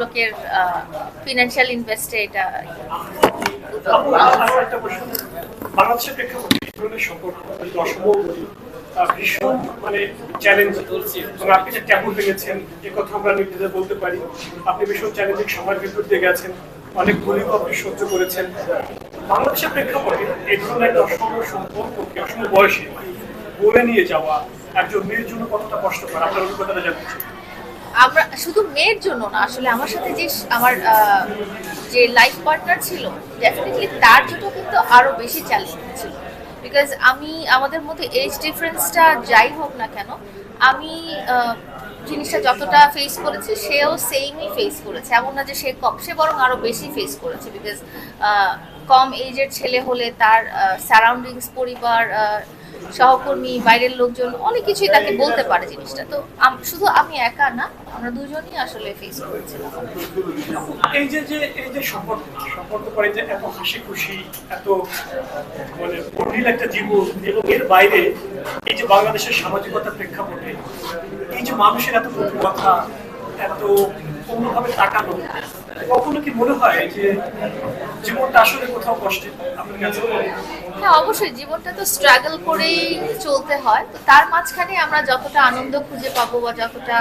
লোকের ফিনান্সিয়াল ইনভেস্টে এটা ভীষণ মানে চ্যালেঞ্জ গেছেন। অনেক সহ্য করেছেন। বয়সে বলে নিয়ে যাওয়া একজন মেয়ের জন্য কতটা কষ্টকর? আপনার অভিজ্ঞতাটা জানতে। আমরা শুধু মেয়ের জন্য না, আসলে আমার সাথে যে আমার যে লাইফ পার্টনার ছিল ডেফিনেটলি তার জন্য কিন্তু আরও বেশি চ্যালেঞ্জ ছিল। বিকজ আমি, আমাদের মধ্যে এজ ডিফারেন্সটা যাই হোক না কেন, আমি জিনিসটা যতটা ফেস করেছি, সেও সেমই ফেস করেছে। এমন না যে সে কম, সে বরং আরও বেশি ফেস করেছে। বিকজ কম এজের ছেলে হলে তার সারাউন্ডিংস পরিবার সহকর্মী, বাইরের লোকজন, অনেক কিছুই তাকে বলতে পারে জিনিসটা। তো শুধু আমি একা না, আমরা দুজনই আসলে ফেস করেছিলাম। এই যে যে, এই যে সম্পর্ক সম্পর্ক করে যে এত হাসি খুশি এত মানে কঠিন একটা জীবন এবং এর বাইরে এই যে বাংলাদেশের সামাজিকতার প্রেক্ষাপটে এই যে মানুষের এত কথা এত অন্যভাবে তাকানো। কখনো কি মনে হয় যে জীবনটা আসলে কোথাও কষ্টে আপনার কাছে? হ্যাঁ অবশ্যই। জীবনটা তো স্ট্রাগল করেই চলতে হয়। তো তার মাঝখানে আমরা যতটা আনন্দ খুঁজে পাবো বা যতটা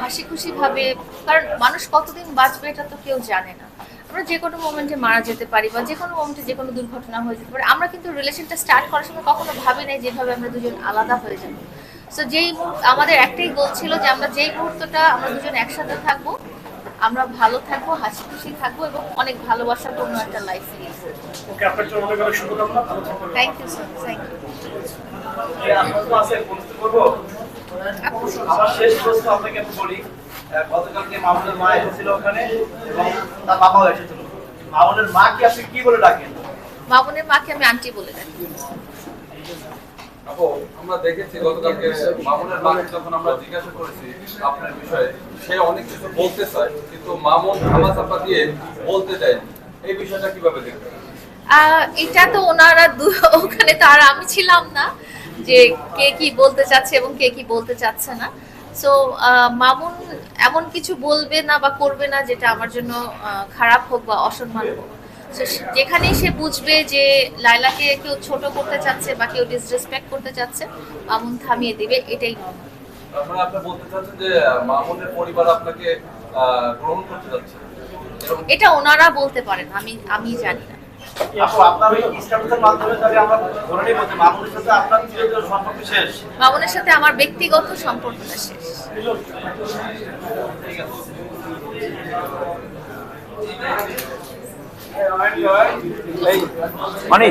হাসি খুশি ভাবে কারণ মানুষ কতদিন বাঁচবে এটা তো কেউ জানে না। আমরা যে কোনো মোমেন্টে মারা যেতে পারি বা যে কোনো মোমেন্টে যে কোনো দুর্ঘটনা হয়ে যেতে পারে। আমরা কিন্তু রিলেশনটা স্টার্ট করার সময় কখনো ভাবি নাই যেভাবে আমরা দুজন আলাদা হয়ে যাব। সো যেই আমাদের একটাই গোল ছিল যে আমরা যেই মুহূর্তটা আমরা দুজন একসাথে থাকব আমরা ভালো থাকব হাসি খুশি থাকব এবং অনেক ভালোবাসাপূর্ণ একটা লাইফ লিড ওকে আপনার জন্য অনেক অনেক শুভকামনা ভালো থাকবেন। Thank you sir thank you আমার শেষ প্রশ্ন আপনাকে বলি। গতকালকে মামুনের মা এসেছিল ওখানে এবং তার বাবাও এসেছিল। মামুনের মা কি আপনি কি বলে ডাকেন? মামুনের মাকে আমি আন্টি বলে ডাকি। এটা তো ওনারা ওখানে তো আর আমি ছিলাম না, যে কে কি বলতে চাচ্ছে এবং কে কি বলতে চাচ্ছে না। সো মামুন এমন কিছু বলবে না বা করবে না যেটা আমার জন্য খারাপ হোক বা অসম্মান হোক। যেখানেই সে বুঝবে যে লাইলাকে কেউ ছোট করতে চাচ্ছে বা কেউ ডিসরেসপেক্ট করতে চাচ্ছে মামুন থামিয়ে দিবে এটাই। তারপরে আপনি বলতে চাচ্ছেন যে মামুনের পরিবার আপনাকে গ্রহণ করতে যাচ্ছে। এটা ওনারা বলতে পারেন আমি আমি জানি না। আপু আপনার ওই স্ট্যাটাসের মাধ্যমে তাহলে আমরা ধরে নিব যে মামুনের সাথে আপনার চিরদিনের সম্পর্ক শেষ। মামুনের সাথে আমার ব্যক্তিগত সম্পর্কটা শেষ। Money.